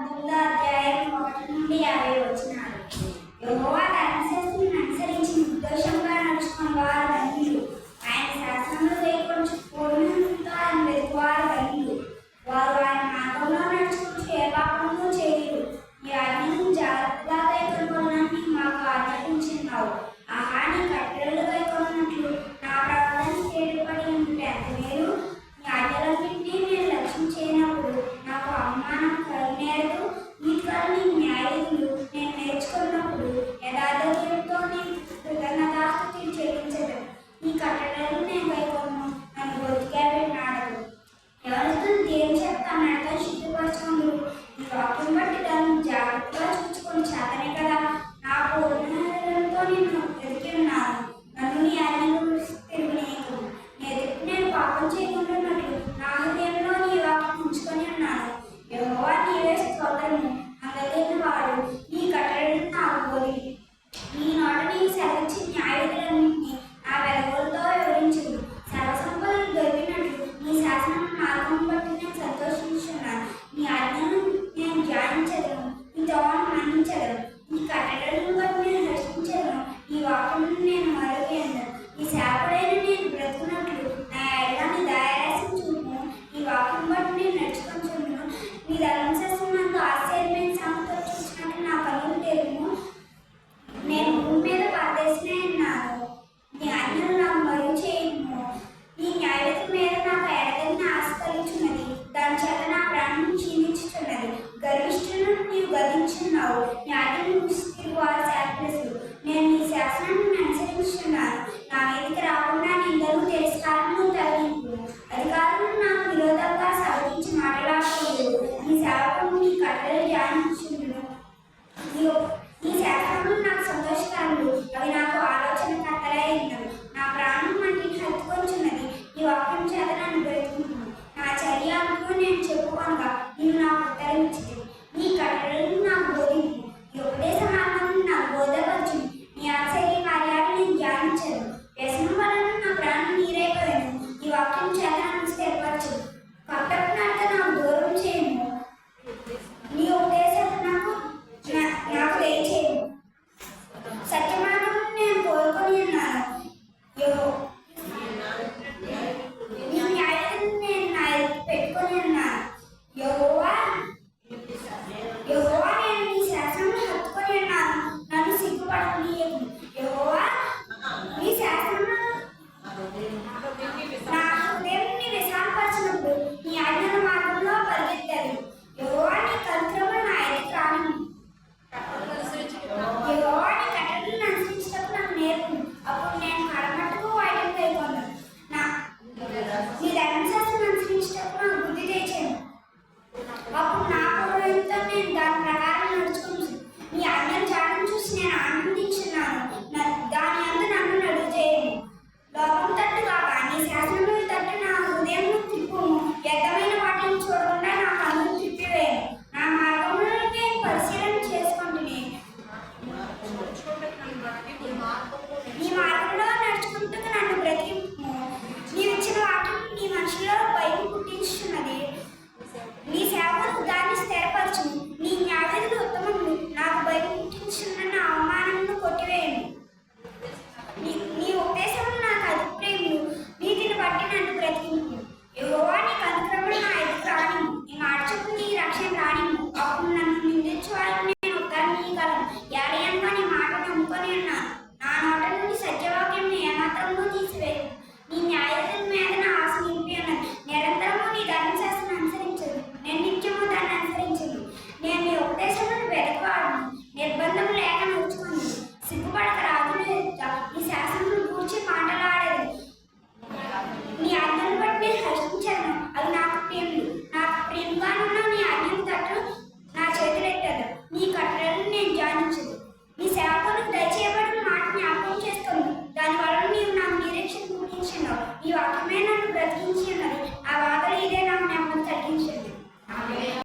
అధ్యాయం ఒకటి నుండి యాభై వచ్చినారు యహోవా అనుసరిస్తున్న అనుసరించి నిర్దోషంగా నడుచుకున్న వారు అనుసరిస్తున్నావు యాదవి ముస్లిం వారు శాస్త్రిస్తూ నేను ఈ శాసనాన్ని అనుసరిస్తున్నాను. నా మీదకి రాకుండా నిందలు తిరస్కారము తగ్గింపు అధికారులు నాకు విరోధంగా సాధించి మాట్లాడకూడదు ఈ శాపం నీ కట్టలు ధ్యానించును ఈ శాసనములు నాకు సంతోషకరములు అవి నాకు ఆలోచన కట్టలే నా ప్రాణం వంటిని హత్తుకొంచున్నది. ఈ వాక్యం చేత నన్ను బ్రతుకుంటున్నాను నా చర్యకు నేను చెప్పుకోనగా నీవు నాకు ఉత్తరించింది నీ కట్టలను podemos